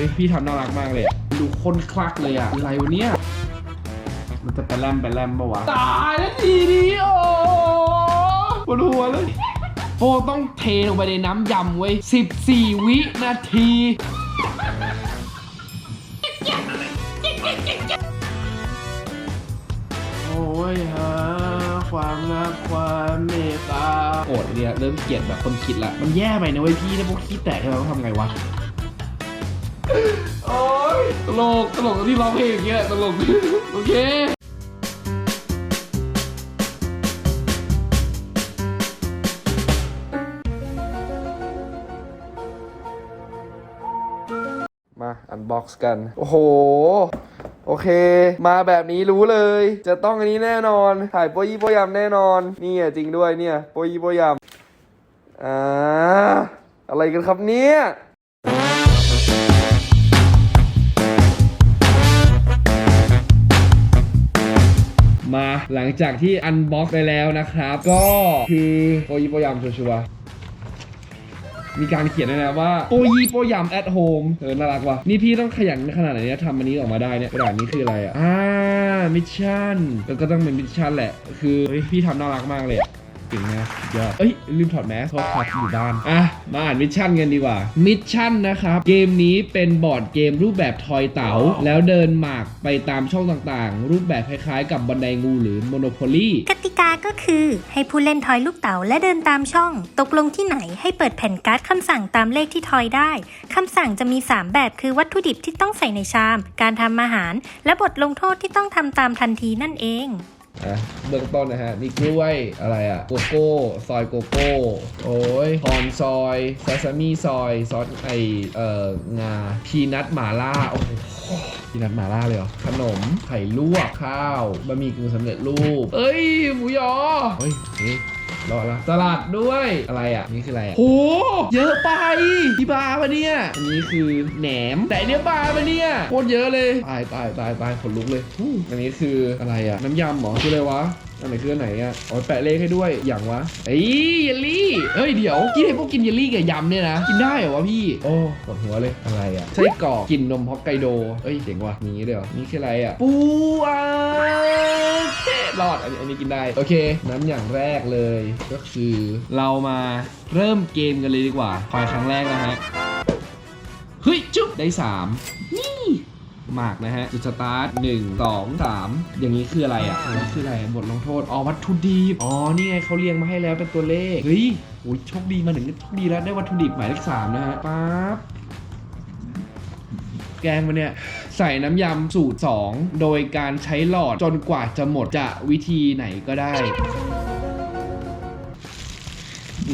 ฮ้ยพี่ทำน่ารักมากเลยอะดูคนคลักเลยอะอะไรวะเนี่ยมันจะไปแลมไปแลมปะวะ ตายแล้วทีนี้โอ้ปวดหัวเลยโอ้ต้องเทลงไปในน้ำยำเว้ย14 วินาที โอ้ยฮะความรักความเมตตาโอดเนี่ยเริ่มเกลียดแบบคนคิดละ มันแย่ไปนะเว้ยพี่ถ้าพวกขี้แตกให้เราต้องทำไงวะ โอ้ยตลกตลกที่ร้องเพลงอย่างเงี้ยตลกโอเคมาอันบ็อกซ์กัน โอ้โห โอเค มาแบบนี้รู้เลย จะต้องอันนี้แน่นอน ถ่ายโปยี่โปยำแน่นอน นี่จริงด้วยเนี่ย โปยี่โปยำอ่าอะไรกันครับเนี่ย มาหลังจากที่อันบ็อกไปแล้วนะครับ ก็คือโปยี่โปยำชัวร์มีการเขียนด้วยนะว่าโปยีโปยำ at home เออน่ารักว่ะนี่พี่ต้องขยันขนาดไหนเนี่ยทำอันนี้ออกมาได้เนี่ยกระดาษนี้คืออะไรอะอ่ามิชชั่นก็ต้องเป็นมิชชั่นแหละ คือเฮ้ยพี่ทำน่ารักมากเลย เก่งนะยอดเอ้ย ลืมถอดแมสเพราะพักอยู่บ้าน อะ มาอ่านมิชชั่นกันดีกว่า มิชชั่นนะครับ เกมนี้เป็นบอร์ดเกมรูปแบบทอยเต๋า แล้วเดินหมากไปตามช่องต่างๆ รูปแบบคล้ายๆ กับบันไดงูหรือ Monopoly กติกาก็คือให้ผู้เล่นทอยลูกเต๋าและเดินตามช่อง ตกลงที่ไหนให้เปิดแผ่นการ์ดคำสั่งตามเลขที่ทอยได้คำสั่งจะมี 3 แบบคือวัตถุดิบที่ต้องใส่ในชาม การทำอาหาร และบทลงโทษที่ต้องทำตามทันทีนั่นเอง อะเบื้องต้นนะฮะ มีกล้วยอะไรอะโกโก้ ซอยโกโก้ โอ้ยคอนซอยซาซามิซอยซอสไอเอ่องาพีนัทหมาล่า โอ้โหพีนัทหมาล่าเลยเหรอ ขนมไข่ลวกข้าวบะหมี่กึ่งสำเร็จรูป เอ้ย หมูยอเฮ้ยเฮ้ย รอละสลัดด้วยอะไรอะ นี่คืออะไรอะโหเยอะไปพี่บาปะเนี่ย อันนี้คือแหนม แต่อันเนี้ยบาปะเนี่ยโคตรเยอะเลย ตายตายตายตายขนลุกเลยอู้อันนี้คืออะไรอะ น้ำยำเหรอคืออะไรวะ อันไหนคืออันไหนอะอ๋อแปะเลขให้ด้วยอย่างวะเอ้ยเยลลี่เฮ้ยเดี๋ยวกินไอ้พวกกินเยลลี่กับยำเนี่ยนะกินได้เหรอวะพี่โอ้ปวดหัวเลยอะไรอะไส้กรอกกินนมฮอกไกโดเอ้ยเจ๋งว่ะมีอย่างงี้ด้วยเหรอนี่คืออะไรอะปูอาเทรอดอันนี้อันนี้กินได้โอเค น้ำอย่างแรกเลย ก็คือเรามาเริ่มเกมกันเลยดีกว่าคอยครั้งแรกนะฮะเฮ้ยจุ๊บได้ 3 นี่ หมากนะฮะ จุดสตาร์ทหนึ่งสองสามอย่างนี้คืออะไรอะอันนี้คืออะไรบทลงโทษ อ๋อวัตถุดิบ อ๋อ นี่ไงเขาเรียงมาให้แล้วเป็นตัวเลข เฮ้ยโอ้ยโชคดีมาถึงโชคดีแล้วได้วัตถุดิบหมายเลขสามนะฮะปั๊บแกงมันเนี่ยใส่น้ำยำสูตร 2 โดยการใช้หลอดจนกว่าจะหมดจะวิธีไหนก็ได้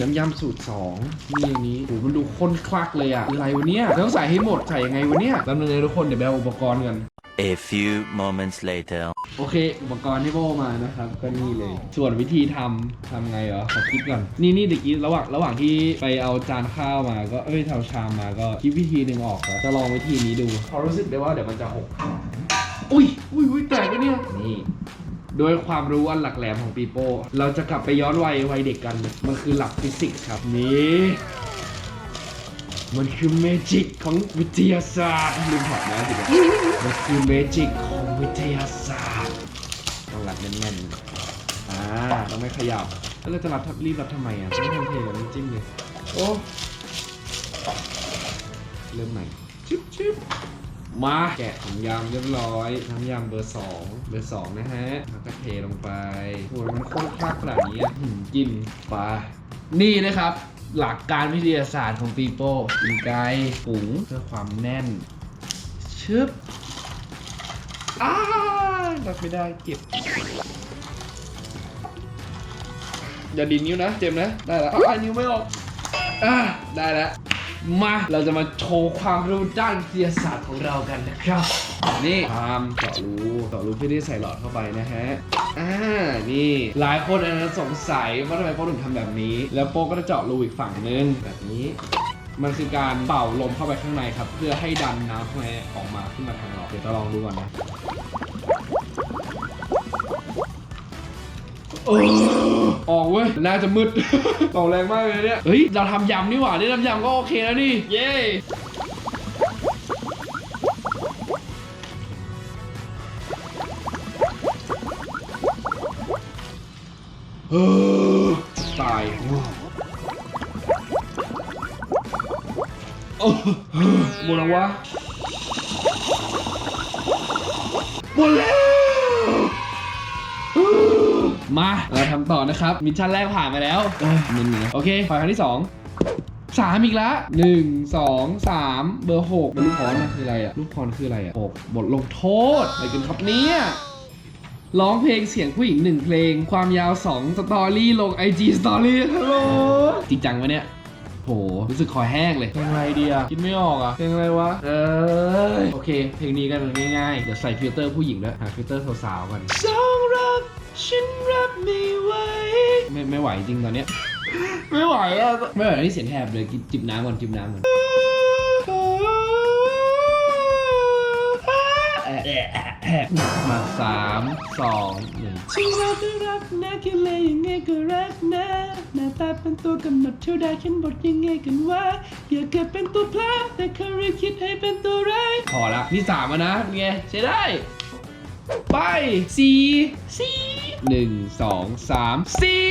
น้ำยำสูตร 2 นี่อย่างนี้โอ้โหมันดูข้นคลักเลยอะอะไรวะเนี่ยต้องใส่ให้หมดใส่ยังไงวะเนี่ยแป๊บนึงเลยทุกคนเดี๋ยวไปเอาอุปกรณ์กัน A few moments later. โอเค อุปกรณ์ที่โบมานะครับ ก็นี่เลย ส่วนวิธีทำทำไงเหรอขอคิดก่อน นี่นี่เด็กกี้ระหว่างระหว่างที่ไปเอาจานข้าวมาก็เอ้ยทำชามมาก็คิดวิธีหนึ่งออกแล้วจะลองวิธีนี้ดูพอรู้สึกได้ว่าเดี๋ยวมันจะหกอุ้ยอุ้ยอุ้ยแตกแล้วเนี่ยนี่ โดยความรู้อันหลักแหลมของปีโป้ เราจะกลับไปย้อนวัยวัยเด็กกัน มันคือหลักฟิสิกส์ครับนี่มันคือเมจิกของวิทยาศาสตร์ลืมถอดนะสิมันคือเมจิกของวิทยาศาสตร์ต้องรัดแน่นๆอ่าต้องไม่ขยับแล้วเราจะรับทับรีบรับทำไมอะไม่ทำเพลงแบบน้จิ้มเลยโอ้เริ่มใหม่ชิบชิบ มาแกะถุงยำเรียบร้อยน้ำยำเบอร์สองเบอร์สองนะฮะแล้วก็เทลงไปโอ้ยมันโคตรคลักขนาดนี้หืมกินไปนี่นะครับ หลักการวิทยาศาสตร์ของปีโป้กินไก่ปุ๋งเพื่อความแน่น ชึบอ้ารับไม่ได้เก็บอย่าดินนิ้วนะ เจ็บนะ ได้แล้วอ้านิ้วไม่ออกอะได้แล้ว มา เราจะมาโชว์ความรู้ด้านวิทยาศาสตร์ของเรากันนะครับ นี่ความเจาะรูเจาะรูพื่อที่ใส่หลอดเข้าไปนะฮะ อ่า นี่ หลายคนอาจจะสงสัยว่าทำไมโป้ถึงทำแบบนี้ แล้วโป้ก็จะเจาะรูอีกฝั่งนึงแบบนี้มันคือการเป่าลมเข้าไปข้างในครับ เพื่อให้ดันน้ำข้างในออกมาขึ้นมาทางหลอดเดี๋ยวจะลองดูก่อนนะ ออกเว้ยน่าจะมืด ออกแรงมากเลยเนี่ย เฮ้ย เราทำยำนี่หว่าได้ทำยำก็โอเคแล้วนี่ เย้เออตายโอ้โหมดแล้ววะ ต่อนะครับ มิชชั่นแรกผ่านไปแล้วเอ้ยมึนๆนะโอเคไปครั้งที่สองสามอีกละหนึ่งสองสามเบอร์หกลูกพรนะคืออะไรอะลูกพรคืออะไรอะหกบทลงโทษอะไรกันครับเนี่ยร้องเพลงเสียงผู้หญิงหนึ่งเพลง ความยาว2สตอรี่ลง IG Story ฮัลโหลจริงจังวะเนี่ยโห รู้สึกคอแห้งเลยเพลงอะไรดีอะคิดไม่ออกอะเพลงอะไรวะ เอยโอเค เพลงนี้กันง่ายๆ เดี๋ยวใส่ฟิลเตอร์ผู้หญิงด้วยหาฟิลเตอร์สาวๆกันสองรักฉันรับ ไม่ไหว ไม่ไม่ไหวจริงตอนเนี้ย ไม่ไหวอะไม่ไหวนี่เสียงแหบเลยกินจิบน้ำก่อนจิบน้ำก่อนแอะแอะแอะแอะมาสามสองหนึ่งฉันรักก็รักนะแค่เลยยังไงก็รักนะหน้าตาเป็นตัวกำหนดเท่าใดฉันบทยังไงกันวะอย่าเกิดเป็นตัวพลาดแต่เคยคิดให้เป็นตัวร้ายพอละนี่สามแล้วนะเป็นไงใช้ได้ ไปสี่สี่หนึ่งสองสามสี่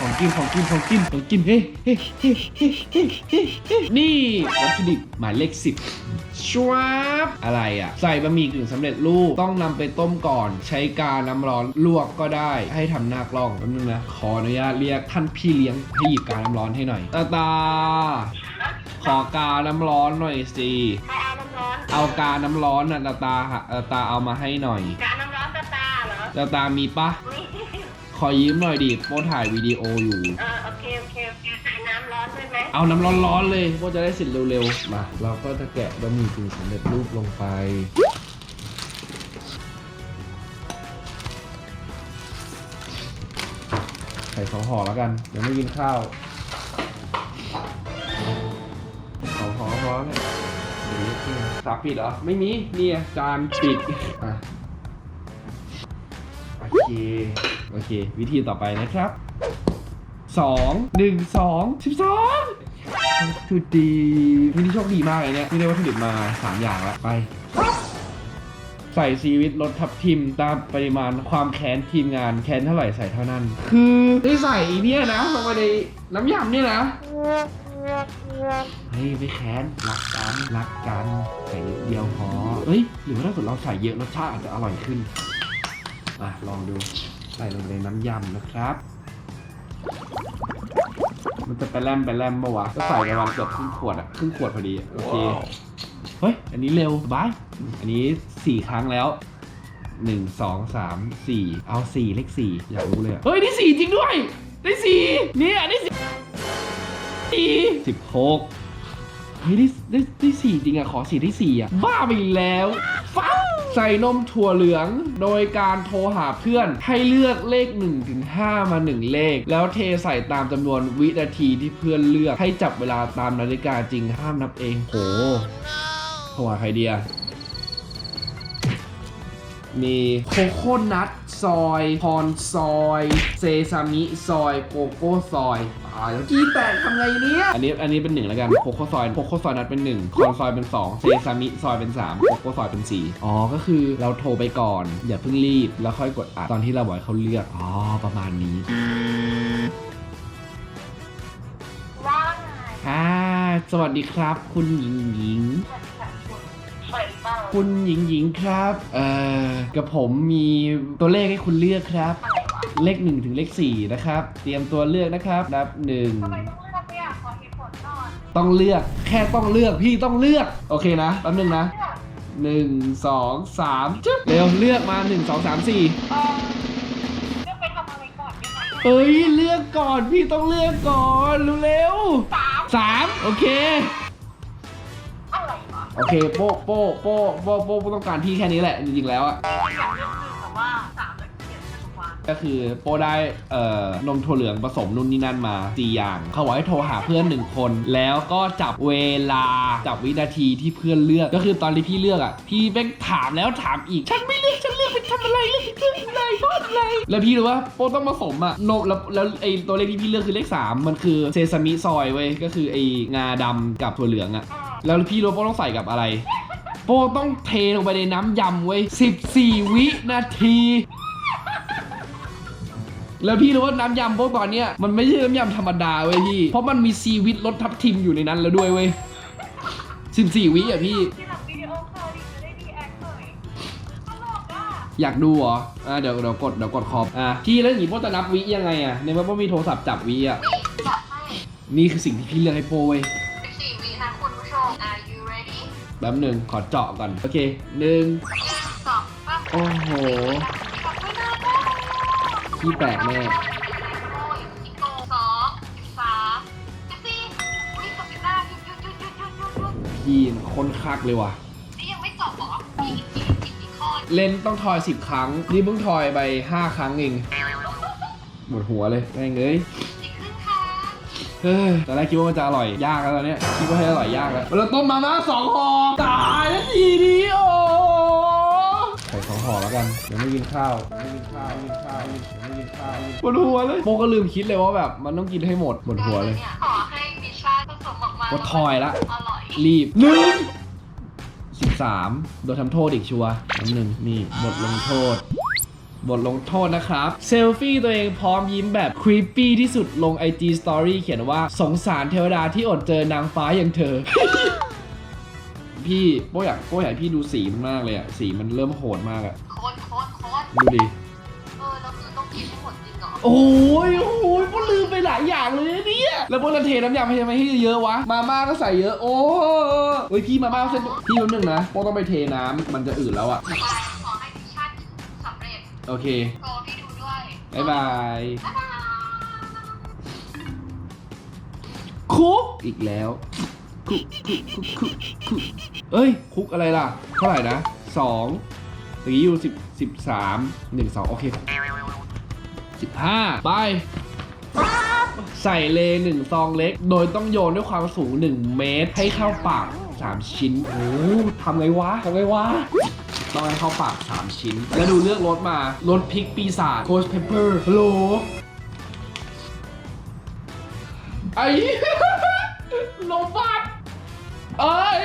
ของกินของกินของกินของกินเฮ้เฮ้เฮ้เฮ้เฮ้เฮ้นี่วัตถุดิบหมายเลขสิบชวบอะไรอะ ใส่บะหมี่กึ่งสำเร็จรูปต้องนำไปต้มก่อน ใช้กาน้ำร้อนลวกก็ได้ ให้ทำหน้ากล้องแป๊บนึงนะ ขออนุญาตเรียกท่านพี่เลี้ยงให้หยิบกาน้ำร้อนให้หน่อยตาตา ขอกาน้ำร้อนหน่อยสิใครเอาน้ำร้อนเอากาน้ำร้อนน่ะตาตาหะเอ่อตาเอามาให้หน่อยกาน้ำร้อนตาตาเหรอตาตามีปะนี่ขอยืมหน่อยดิโป้ถ่ายวิดีโออยู่เออโอเคโอเคโอเคใส่น้ำร้อนด้วยไหมเอาน้ำร้อนๆเลยโป้จะได้เสร็จเร็วๆมาเราก็จะแกะบะหมี่กึ่งสำเร็จรูปลงไปใส่สองห่อแล้วกันเดี๋ยวไม่กินข้าว กินสาปิดเหรอ ไม่มีเนี่ยจานปิดอะโอเค โอเค วิธีต่อไปนะครับสองหนึ่งสองสิบสองจุดิบวันนี้โชคดีมากเลยเนี่ยที่ได้วัตถุดิบมาสามอย่างละไป ใส่ซีวิตรสทับทิมตามปริมาณความแค้นทีมงานแค้นเท่าไหร่ใส่เท่านั้น คือได้ใส่เนี่ยนะลงไปในน้ำยำเนี่ยนะ เฮ้ยไม่แค้นรักกันรักกันใส่นิดเดียวพอเฮ้ยหรือว่าถ้าเกิดเราใส่เยอะรสชาติอาจจะอร่อยขึ้นอะลองดูใส่ลงในน้ำยำนะครับ มันจะไปแลมไปแลมปะวะก็ใส่ประมาณเกือบครึ่งขวดอะครึ่งขวดพอดีอะโอเคเฮ้ยอันนี้เร็วสบายอันนี้สี่ครั้งแล้วหนึ่งสองสามสี่เอาสี่เลขสี่อยากรู้เลยอะเฮ้ยได้สี่จริงด้วยได้สี่เนี่ยได้สี่ สี่สิบหกเฮ้ยได้ได้ได้สี่จริงอะขอสี่ได้สี่อะบ้าไปแล้วฟ้าใส่นมถั่วเหลือง โดยการโทรหาเพื่อนให้เลือกเลข1ถึง5มา 1 เลข แล้วเทใส่ตามจำนวนวินาทีที่เพื่อนเลือกให้จับเวลาตามนาฬิกาจริงห้ามนับเองโหโทรหาใครเดีย มีโคโค่นัทซอยพรซอย เซซามิซอยโกโก้ซอยอ่าแล้วกี้แตกทำไงเนี่ยอันนี้อันนี้เป็นหนึ่งแล้วกันโคโค่ซอยโคโค่ซอยนัทเป็นหนึ่งคอนซอยเป็นสองเซซามิซอยเป็นสามโกโก้ซอยเป็นสี่อ๋อก็คือเราโทรไปก่อน อย่าเพิ่งรีบแล้วค่อยกดอัดตอนที่เราบอกให้เขาเลือกอ๋อประมาณนี้ว่าไงค่ะสวัสดีครับ คุณหญิงหญิงใส่เปล่า คุณหญิงหญิงครับเอ่อกับผมมีตัวเลขให้คุณเลือกครับ เลขหนึ่งถึงเลขสี่นะครับ เตรียมตัวเลือกนะครับ นับหนึ่งทำไมต้องเลือกเนี่ยขอเหตุผลก่อนต้องเลือกแค่ต้องเลือกพี่ต้องเลือก โอเคนะแป๊บนึงนะ เลือกหนึ่งสองสามจึ๊บเร็วเลือกมาหนึ่งสองสามสี่เออเลือกไปทำอะไรก่อนได้ไหมเอ้ยเลือกก่อนพี่ต้องเลือกก่อนเร็วสามๆสามโอเคอะไรวะ โอเคโป้โป้โป้โป้โป้ต้องการพี่แค่นี้แหละจริงๆแล้วอะ อยากเลือกหนึ่งแต่ว่าสาม ก็คือโป้ได้เอ่อนมถั่วเหลืองผสมนู่นนี่นั่นมาสี่อย่างเขาบอกให้โทรหาเพื่อนหนึ่งคน แล้วก็จับเวลาจับวินาทีที่เพื่อนเลือก ก็คือตอนที่พี่เลือกอะพี่แม่งถามแล้วถามอีกฉันไม่เลือกฉันเลือกไปทำอะไรเลือกเลืออะไรเพราะอะไรแล้วพี่รู้ว่าโป้ต้องผสมอะนมแล้วแล้วไอตัวเลขที่พี่เลือกคือเลขสามมันคือเซซามิซอยเว้ยก็คือไอ้งาดำกับถั่วเหลืองอะแล้วพี่รู้ว่าโป้ต้องใส่กับอะไรโป้ต้องเทลงไปในน้ำยำเว้ย14 วินาที แล้วพี่รู้ว่าน้ำยำพวกตอนเนี้ยมันไม่ใช่น้ำยำธรรมดาเว้ยพี่ เพราะมันมีซีวิตรสทับทิมอยู่ในนั้นแล้วด้วยเว้ยสิบสี่วิอะพี่ ที่หลังวิดีโอคอลดิจะได้ดีแอคหน่อยตลกอะอยากดูเหรอ อ่าเดี๋ยวเดี๋ยวกดเดี๋ยวกดคอมอะพี่แล้วอย่างงี้พวกจะนับวิยังไงอะในเมื่อว่ามีโทรศัพท์จับวิอะ จับให้นี่คือสิ่งที่พี่เลือกให้โปรเว้ย14วินะคุณผู้ชม Are you ready แป๊บหนึ่งขอเจาะก่อน โอเคหนึ่งหนึ่งสองสามโอ้โหขอบคุณนะ พี่แตกแน่โอ้ยสิบโกสองสิบสามสิบสี่วิกับสิบห้าหยุดหยุดหยุดหยุดหยุดหยุดหยุดพี่คนคักเลยว่ะยังไม่จบเหรอกกี่อีกกี่ข้อเล่นต้องทอยสิบครั้ง นี่เพิ่งทอยไปห้าครั้งเองหมดหัวเลยแม่งเอ้ยอีกครึ่งทางเฮ้ยตอนแรกคิดว่ามันจะอร่อยยากแล้วตอนเนี้ยคิดว่าให้อร่อยยากแล้วเราต้มมาม่าสองห่อตายแล้วทีนี้โอ้ใส่สองห่อแล้วกันเดี๋ยวไม่กินข้าวไม่กินข้าวไม่กินข้าว ไม่กินไม่กินข้าวปวดหัวเลยโมก็ลืมคิดเลยว่าแบบมันต้องกินให้หมดปวดหัวเลย ขอให้มิชชั่นผสมออกมาว่าทอยละ อร่อย รีบหนึ่งสิบสามโดนทำโทษอีกชัวร์น้ำหนึ่งนี่บทลงโทษบทลงโทษนะครับ เซลฟี่ตัวเองพร้อมยิ้มแบบครีปปี้ที่สุดลง IG Story เขียนว่าสงสารเทวดาที่อดเจอนางฟ้าอย่างเธอ พี่โป้อยากโป้อยากให้พี่ดูสีมันมากเลยอะสีมันเริ่มโหดมากอะโค้ดโค้ดโค้ดดูดิ โอ้ยโอ้ยโป้ลืมไปหลายอย่างเลยเนี่ยแล้วโป้จะเทน้ำยำให้ทำไมให้เยอะวะมาม่าก็ใส่เยอะ โอ้เฮ้ยพี่มาม่าเส้นพี่แป๊บนึงนะโป้ต้องไปเทน้ำมันจะอืดแล้วอะขอให้มิชชั่นสำเร็จโอเคโกพี่ดูด้วยบ๊ายบายบ๊ายบายคุกอีกแล้วคุกคุกคุกคุกคุกเอ้ย คุกอะไรล่ะ เท่าไหร่นะสองตีอยู่สิบสิบสามหนึ่งสองโอเค สิบห้าไป ใส่เลหนึ่งซองเล็ก โดยต้องโยนด้วยความสูง 1 เมตร ให้เข้าปาก 3 ชิ้น โอ้ทำไงวะทำไงวะต้องให้เข้าปาก 3 ชิ้น แล้วดูเลือกรสมารสพริกปีศาจโคชเพปเปอร์ฮัลโหลไอ้โลบัตเอ้ย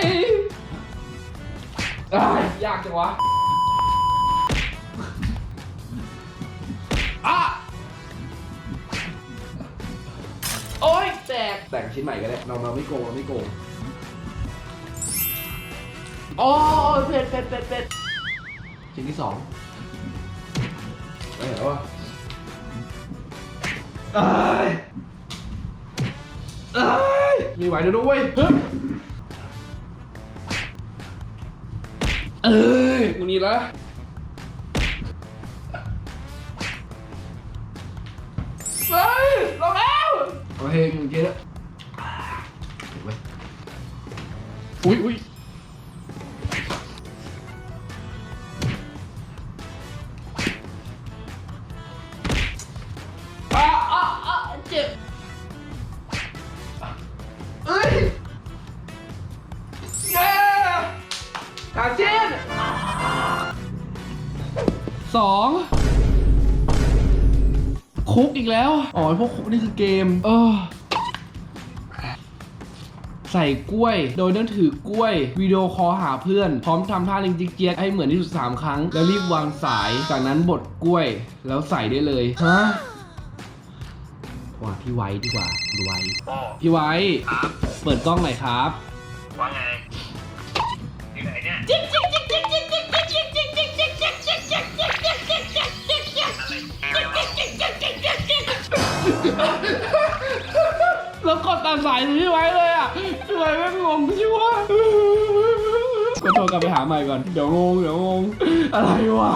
อ้ายยากจังวะอะ กแต่งชิ้นใหม่ก็ได้เราเราไม่โกงเราไม่โกงโอ้ยเผ็ดเผ็ดเผ็ดเผ็ดชิ้นที่สองไปไหนวะเอ้ยเอ้ยมีไหวเดี๋ยวด้วยฮึบเอ้ยกูนี่ละเฮ้ยลงแล้ว โอเคมึงเยอะเห็นไหมอุ้ยอุ้ยอะอะอะเจ็บเอ้ยเย้สามชิ้นสอง คุกอีกแล้ว อ๋อพวกคุกนี่คือเกม เออ ใส่กล้วย โดยต้องถือกล้วยวิดีโอคอลหาเพื่อน พร้อมทำท่าลิงจิกเจียกให้เหมือนที่สุด 3 ครั้ง แล้วรีบวางสาย จากนั้นบดกล้วย แล้วใส่ได้เลย ฮะว่าพี่ไว้ดีกว่าพี่ไว้ พี่ไว้ เปิดกล้องหน่อยครับ ว่าไง แล้วกดตาสายพี่ไว้เลยอะพี่ไว้แม่งงชิวะก็โทรกลับไปหาใหม่ก่อน เดี๋ยวงง เดี๋ยวงง อะไรวะ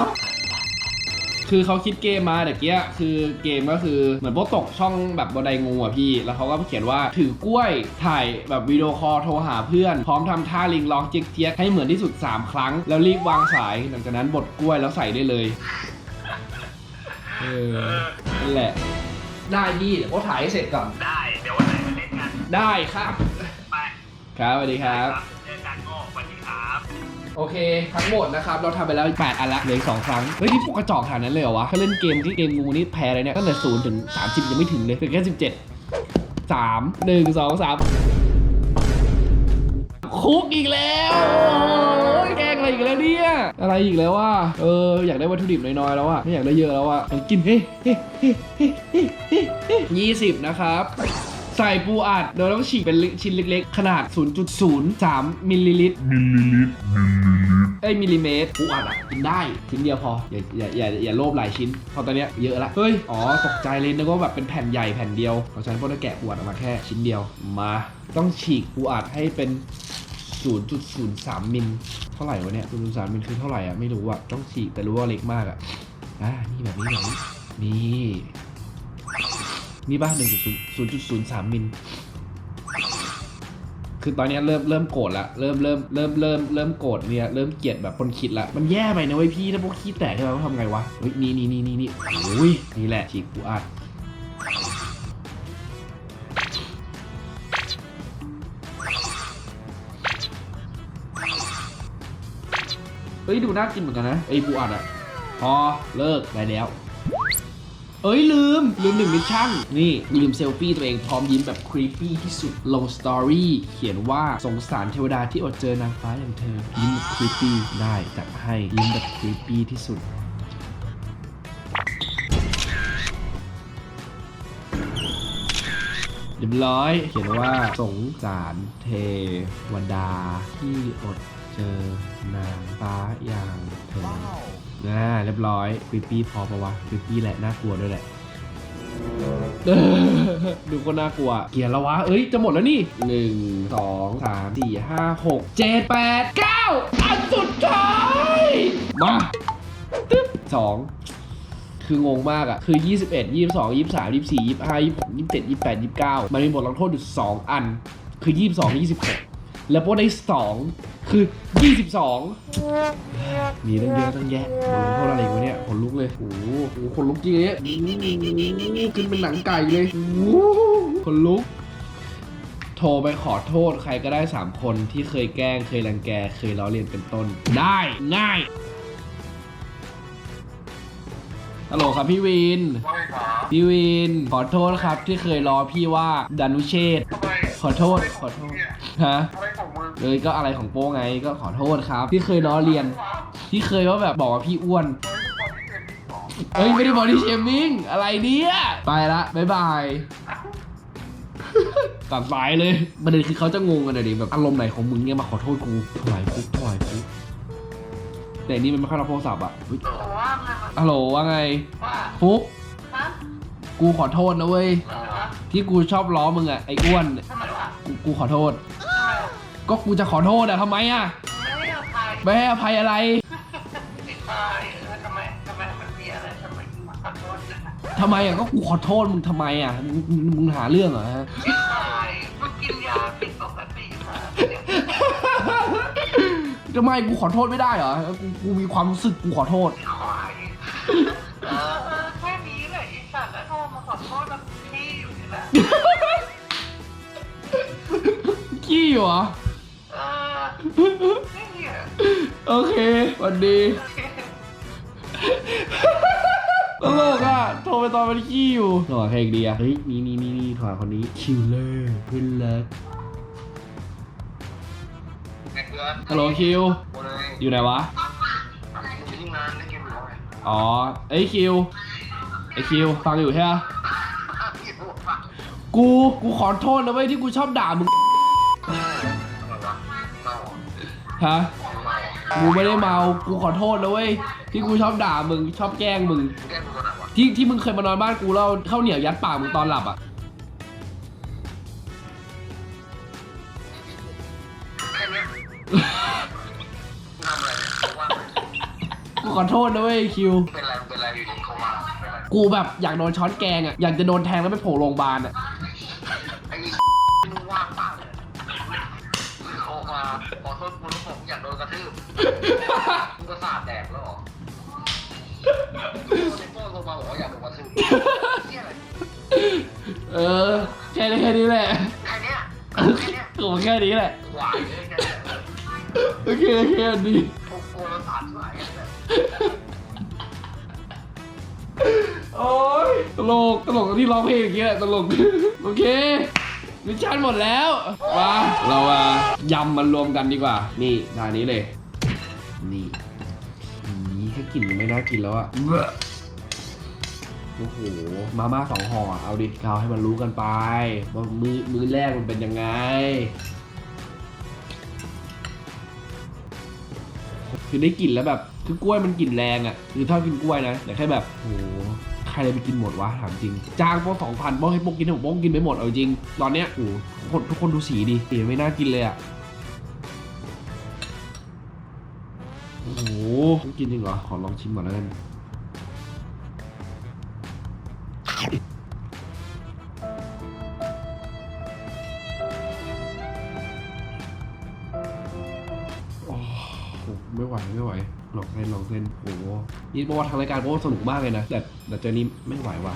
คือเขาคิดเกมมาแต่เกี้ยคือเกมก็คือเหมือนพวกตกช่องแบบบนไดงูอะพี่ แล้วเขาก็เขียนว่าถือกล้วยถ่ายแบบวิดีโอคอลโทรหาเพื่อน พร้อมทำท่าลิงร้องเจี๊ยกให้เหมือนที่สุด 3 ครั้ง แล้วรีบวางสาย หลังจากนั้นบดกล้วยแล้วใส่ได้เลยเออนั่นแหละ ได้พี่เดี๋ยวก็ถ่ายให้เสร็จก่อนได้เดี๋ยววัน ไหนมาเล่นกันได้ครับ ไปครับสวัสดีครับ เจอกันโง่สวัสดีครับ โอเค ทั้งหมดนะครับ เราทำไปแล้ว 8 อันละเหลืออีกสองครั้ง เฮ้ย นี่พวกกระจอกขนาดนั้นเลยเหรอวะถ้าเล่นเกมที่เกมงูนี่แพ้เลยเนี่ยตั้งแต่ศูนย์ถึง30ยังไม่ถึงเลยถึงแค่17 3 1 2 3คุกอีกแล้วโอ้ยแกล้งอะไรอีกแล้วเนี่ยเนี่ยอะไรอีกแล้วว่าเอออยากได้วัตถุดิบน้อยๆแล้วอะไม่อยากได้เยอะแล้วอะต้องกินเฮ้เฮ้เฮ้เฮ้เฮ้เฮ้เฮ้ยี่สิบนะครับ ใส่ปูอัดโดยต้องฉีกเป็นชิ้นเล็กๆ ขนาด 0.03มิลลิลิตรเอ้ยมิลลิเมตรปูอัดอะกินได้ชิ้นเดียวพอ อย่าอย่าอย่าอย่าโลภหลายชิ้นเพราะตอนเนี้ยเยอะละเฮ้ยอ๋อตกใจเลยนึกว่าแบบเป็นแผ่นใหญ่แผ่นเดียวเพราะฉะนั้นพวกเราแกะปูอัดออกมาแค่ชิ้นเดียวมาต้องฉีกปูอัดให้เป็น0.03 มิล เท่าไหร่วะเนี่ย0.03มิลคือเท่าไหร่อะ ไม่รู้อะ ต้องฉีกแต่รู้ว่าเล็กมากอะ อ่า นี่แบบนี้แบบนี้ นี่ นี่บ้าน1.0.03มิล คือตอนนี้เริ่มเริ่มโกรธละ เริ่มเริ่มเริ่มเริ่มเริ่มโกรธเนี่ย เริ่มเกลียดแบบคนคิดละ มันแย่ไปนะเว้ยพี่ ถ้าพวกขี้แตกขึ้นมาต้องทำไงวะเฮ้ยนี่นี่นี่นี่นี่โอ้ย นี่แหละฉีกปูอัดเฮ้ย ดูน่ากินเหมือนกันนะไอ้ปูอัดอะพอเลิกได้แล้ว เอ้ยลืม ลืมหนึ่งมิชชั่น นี่ ลืมเซลฟี่ตัวเองพร้อมยิ้มแบบครีปปี้ที่สุดลงสตอรี่เขียนว่าสงสารเทวดาที่อดเจอนางฟ้าอย่างเธอ ยิ้มแบบครีปปี้ได้จัดให้ยิ้มแบบครีปปี้ที่สุดเรียบร้อยเขียนว่าสงสารเทวดาที่อดเจอนางฟ้าอย่างเธอ อ่าเรียบร้อยคลิปปี้พอปะวะคลิปปี้แหละน่ากลัวด้วยแหละเออดูก็น่ากลัว เกียร์แล้ววะ เอ้ย จะหมดแล้วนี่หนึ่งสองสามสี่ห้าหกเจ็ดแปดเก้าอันสุดท้าย มาตึ๊บสองคืองงมากอะคือ 21 22 23 24 25 26 27 28 29 มันมีบทลงโทษอยู่ 2 อัน คือ 22 26 แล้วโป้ได้ 2 คือ 22 มีตั้งเยอะตั้งแยะโดนโทษอะไรวะเนี่ยขนลุกเลยโอ้โหโอ้โหขนลุกจริงเนี่ยอืมขึ้นเป็นหนังไก่เลยโอ้โหขนลุกโทรไปขอโทษใครก็ได้ 3 คนที่เคยแกล้งเคยรังแกเคยล้อเลียนเป็นต้น ได้ง่ายฮัลโหลครับพี่วินว่าไงครับพี่วิน ขอโทษครับที่เคยล้อพี่ว่าดานุเชษฐ์ทำไมขอโทษขอโทษ ฮะอะไรของมึงเลยก็อะไรของโป้ไงก็ขอโทษครับ ที่เคยล้อเลียน ที่เคยว่าแบบบอกว่าพี่อ้วนเฮ้ยไม่ได้บอดี้เชมิ่งอะไรเนี่ยไปละบ๊ายบายตัดสายเลยประเด็นคือเขาจะงงกันเลยดิแบบอารมณ์ไหนของมึงเนี่ยมาขอโทษกูถวายปุ๊บถวายปุ๊บแต่อันนี่มันไม่ค่อยรับโทรศัพท์อะเฮ้ยโอ้ว่าไงวะฮัลโหลว่าไงว่าปุ๊บฮะกูขอโทษนะเว้ยอะไรวะที่กูชอบล้อมึงอะไอ้อ้วนทำไมวะกูกูขอโทษทำไมวะ ก็กูจะขอโทษอะทำไมอะไม่ได้อภัยไม่ให้อภัยอะไรไม่ตายเออทำไมทำไมมันมีอะไรทำไมถึงมาขอโทษนะทำไมอะก็กูขอโทษมึงทำไมอะมึงมึงมึงหาเรื่องเหรอฮะ ไม่ตายมันกินยาผิดปกติมาทำไมกูขอโทษไม่ได้เหรอกูกูมีความรู้สึกกูขอโทษ ควายเออเออแค่นี้แหละอีสัตว์แล้วโทรมาขอโทษแล้วพี่อยู่นี่แหละขี้อยู่เหรอเออนี่เนี่ย โอเคสวันดีตลกอะโทรไปตอนมันขี้อยู่โทรหาใครอีกดีอะเฮ้ยนี่นี่นี่นี่โทรหาคนนี้คิวเลอร์เพื่อนเลิกไงเพื่อนฮัลโหลคิวโอ้ยอยู่ไหนวะอยู่ที่งานได้กินอยู่แล้วไงอ๋อเอ้ยคิวไอคิวฟังอยู่ใช่ไหมพี่พูดว่ากู กูขอโทษนะเว้ยที่กูชอบด่ามึง ฮะกูไม่ได้เมา กูขอโทษนะเว้ยที่กูชอบด่ามึงชอบแกล้งมึง แกล้งกูคนไหนวะที่ที่มึงเคยมานอนบ้านกูแล้วข้าวเหนียวยัดปากมึงตอนหลับอะ แค่เนี้ยทำอะไรเนี่ยว่ากูขอโทษนะเว้ยคิว เป็นไรเป็นไรอยู่ดีเขามาเป็นไรกูแบบอยากโดนช้อนแกงอะอยากจะโดนแทงแล้วไปโผล่โรงพยาบาลอะ มึงก็สาดแดกแล้วเหรอไอ้โป้โทรมาบอกว่าอยากโดนกระทืบเหี้ยอะไรเออ แค่นี้แค่นี้แหละ แค่เนี้ยแค่เนี้ยโอ้แค่นี้แหละ หวายเลยแค่เนี้ยโอเคโอเคดี พวกกูเราสาดหวายกันเลยโอ้ยตลกตลกที่ร้องเพลงอย่างเงี้ยตลก โอเคมิชชั่นหมดแล้วมาเรามายำมันรวมกันดีกว่า นี่ทางนี้เลย นี่นี่แค่กลิ่นยังไม่น่ากินแล้วอะเบ้อโอ้โห มาม่าสองห่ออะเอาดิเอาให้มันรู้กันไปว่ามือมือแรกมันเป็นยังไง คือได้กลิ่นแล้วแบบ คือกล้วยมันกลิ่นแรงอะ่ะ คือถ้ากินกล้วยนะ แต่แค่แบบโอ้โหใครเลยไปกินหมดวะถามจริง จ้างโป๊สองพันโป๊ให้โป๊กินผมโป๊กินไม่หมดเอาจริง ตอนเนี้ยโอ้โหทุกคนทุกคนดูสีดิสีไม่น่ากินเลยอะ่ะ ต้องกินจริงเหรอ ขอลองชิมก่อนแล้วกันโอ้โหไม่ไหวไม่ไหวลองเส้นลองเส้นโอ้โหนี่บอกว่าทางรายการก็สนุกมากเลยนะ แต่แต่เจอนี้ไม่ไหวว่ะ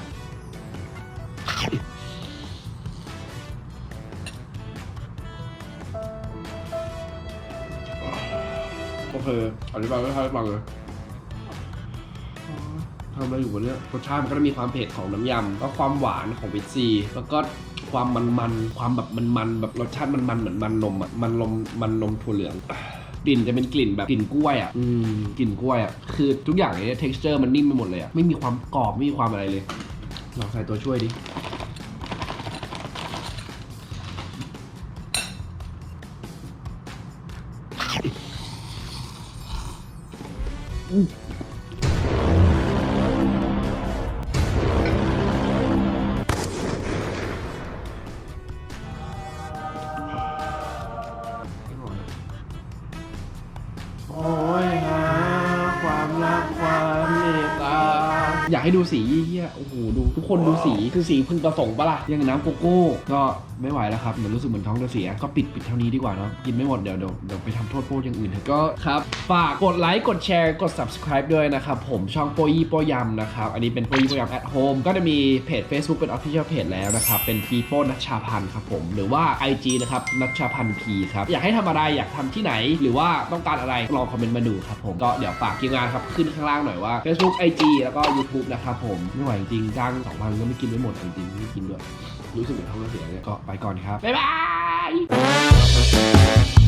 เคอธิบายไม่ค่อยฟังเลยทำอะไรอยู่วะเนี่ยรสชาติมันก็จะมีความเผ็ดของน้ำยำแล้วความหวานของวิตซีแล้วก็ความมันๆความแบบมันๆแบบรสชาติมันๆเหมือนมันนมอะมันนมมันนมถั่วเหลืองกลิ่นจะเป็นกลิ่นแบบกลิ่นกล้วยอะ อืมกลิ่นกล้วยอะ คือทุกอย่างเนี่ย texture มันนิ่มไปหมดเลยอะ ไม่มีความกรอบ ไม่มีความอะไรเลยลองใส่ตัวช่วยดิ เฮียโอ้โหดูทุกคนดูสีคือสีพึงประสงค์ปะล่ะยังน้ำโกโก้ก็ไม่ไหวแล้วครับเดี๋ยวรู้สึกเหมือนท้องจะเสียก็ปิดปิดเท่านี้ดีกว่าเนาะกินไม่หมดเดี๋ยวเดี๋ยวเดี๋ยวไปทำโทษโป้อย่างอื่นเถอะก็ครับฝากกดไลค์กดแชร์กด subscribe ด้วยนะครับผมช่องโปยี่โปยำนะครับอันนี้เป็นโปยี่โปยำ at home ก็จะมีเพจ Facebook เป็น official page แล้วนะครับเป็นปีโป้นัชชาพันธ์ครับผมหรือว่า IG นะครับนัชชาพันธ์พีครับอยากให้ทำอะไรอยากทำที่ไหน หรือว่าต้องการอะไรลองคอมเมนต์มาดูครับผมก็เดี๋ยวฝากทีมงานครับขึ้นข้างล่างหน่อยว่า Facebook IG แล้วก็ YouTube นะครับผมไม่ไหวจริงจ้าง2,000ก็ไม่กินไม่หมดจริงๆไม่กินด้วยรู้สึกเหมือนท้องเสียเนี่ยก็ไปก่อนครับบ๊ายบาย